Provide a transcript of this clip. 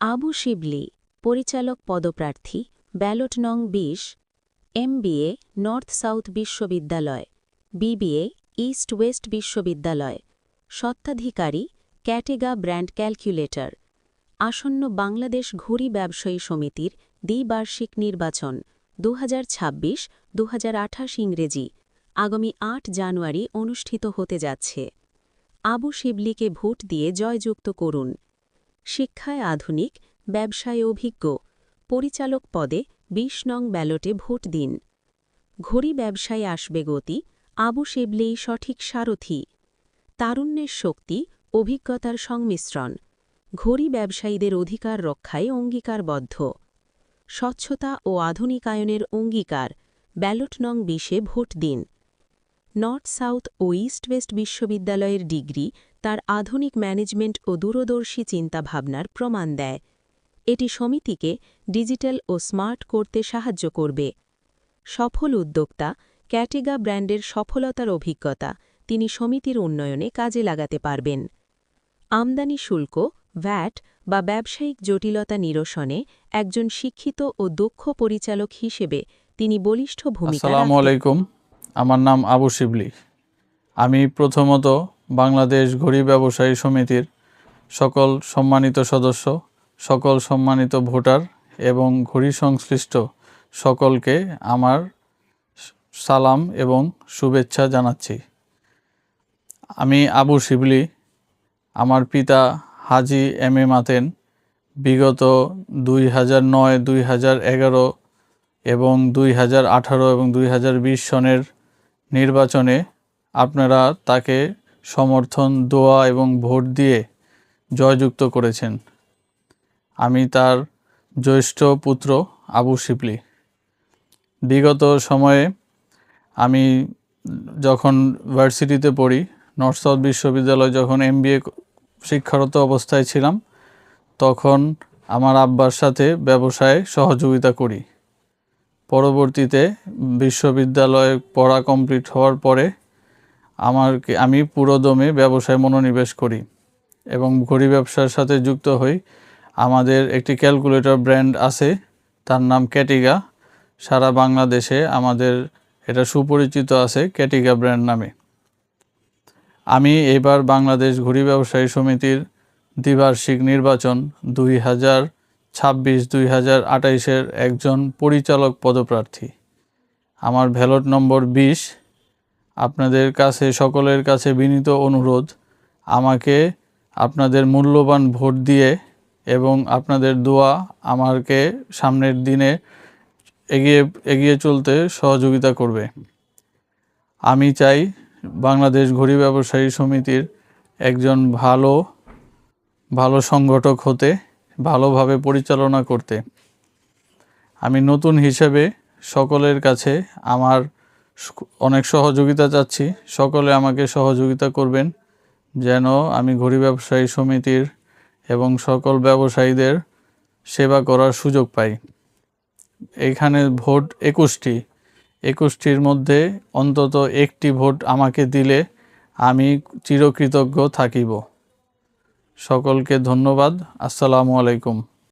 আবু শিবলি, পরিচালক পদপ্রার্থী, ব্যালট নং বিশ, এমবিএ, নর্থ সাউথ বিশ্ববিদ্যালয়, বিবিএ, ইস্ট ওয়েস্ট বিশ্ববিদ্যালয়, স্বত্বাধিকারী, ক্যাটেগা ব্র্যান্ড ক্যালকুলেটর, আসন্ন বাংলাদেশ ঘুড়ি ব্যবসায়ী সমিতির দ্বিবার্ষিক নির্বাচন দু হাজার ছাব্বিশ ইংরেজি, আগামী আট জানুয়ারি অনুষ্ঠিত হতে যাচ্ছে। আবু শিবলিকে ভোট দিয়ে জয়যুক্ত করুন। শিক্ষায় আধুনিক, ব্যবসায় অভিজ্ঞ। পরিচালক পদে ২০ নং ব্যালটে ভোট দিন। ঘড়ি ব্যবসায় আসবে গতি, আবু শিবলেই সঠিক সারথি। তারুণ্যের শক্তি, অভিজ্ঞতার সংমিশ্রণ। ঘড়ি ব্যবসায়ীদের অধিকার রক্ষায় অঙ্গীকারবদ্ধ। স্বচ্ছতা ও আধুনিকায়নের অঙ্গীকার, ব্যালট নং বিশে ভোট দিন। নর্থ সাউথ ও ইস্ট ওয়েস্ট বিশ্ববিদ্যালয়ের ডিগ্রি তার আধুনিক ম্যানেজমেন্ট ও দূরদর্শী চিন্তাভাবনার প্রমাণ দেয়। এটি সমিতিকে ডিজিটাল ও স্মার্ট করতে সাহায্য করবে। সফল উদ্যোক্তা ক্যাটেগা ব্র্যান্ডের সফলতার অভিজ্ঞতা তিনি সমিতির উন্নয়নে কাজে লাগাতে পারবেন। আমদানি শুল্ক, ভ্যাট বা ব্যবসায়িক জটিলতা নিরসনে একজন শিক্ষিত ও দক্ষ পরিচালক হিসেবে তিনি বলিষ্ঠ ভূমিকা আসসালামু আলাইকুম। আমার নাম আবু শিবলি। আমি প্রথমত বাংলাদেশ ঘড়ি ব্যবসায়ী সমিতির সকল সম্মানিত সদস্য, সকল সম্মানিত ভোটার এবং ঘড়ি সংশ্লিষ্ট সকলকে আমার সালাম এবং শুভেচ্ছা জানাচ্ছি। আমি আবু শিবলি, আমার পিতা হাজি এম এ মাতেন, বিগত দুই হাজার নয়, দুই হাজার এগারো এবং দুই হাজার আঠারো এবং দুই হাজার বিশ সনের নির্বাচনে আপনারা তাকে সমর্থন, দোয়া এবং ভোট দিয়ে জয়যুক্ত করেছেন। আমি তার জ্যৈষ্ঠ পুত্র আবু শিবলি। বিগত সময়ে আমি যখন ভার্সিটিতে পড়ি, নর্থ সাউথ বিশ্ববিদ্যালয় যখন এমবিএ শিক্ষারত অবস্থায় ছিলাম, তখন আমার আব্বার সাথে ব্যবসায় সহযোগিতা করি। পরবর্তীতে বিশ্ববিদ্যালয়ে পড়া কমপ্লিট হওয়ার পরে আমারকে আমি পুরোদমে ব্যবসায় মনোনিবেশ করি এবং ঘড়ি ব্যবসার সাথে যুক্ত হই। আমাদের একটি ক্যালকুলেটর ব্র্যান্ড আছে, তার নাম ক্যাটিগা। সারা বাংলাদেশে আমাদের এটা সুপরিচিত আছে ক্যাটিগা ব্র্যান্ড নামে। আমি এবার বাংলাদেশ ঘড়ি ব্যবসায়ী সমিতির দ্বিবার্ষিক নির্বাচন দুই হাজার ছাব্বিশ দুই হাজার আঠাইশের একজন পরিচালক পদপ্রার্থী। আমার ভ্যালট নম্বর বিশ। আপনাদের কাছে, সকলের কাছে বিনীত অনুরোধ। আমাকে আপনাদের মূল্যবান ভোট দিয়ে এবং আপনাদের দোয়া আমাকে সামনের দিনে এগিয়ে এগিয়ে চলতে সহযোগিতা করবে। আমি চাই বাংলাদেশ ঘড়ি ব্যবসায়ী সমিতির একজন ভালো ভালো সংগঠক হতে, ভালোভাবে পরিচালনা করতে। আমি নতুন হিসেবে সকলের কাছে আমার অনেক সহযোগিতা চাচ্ছি। সকলে আমাকে সহযোগিতা করবেন, যেন আমি ঘড়ি ব্যবসায়ী সমিতির এবং সকল ব্যবসায়ীদের সেবা করার সুযোগ পাই। এখানে ভোট একুশটি। একুশটির মধ্যে অন্তত একটি ভোট আমাকে দিলে আমি চিরকৃতজ্ঞ থাকিব। সকলকে ধন্যবাদ। আসসালামু আলাইকুম।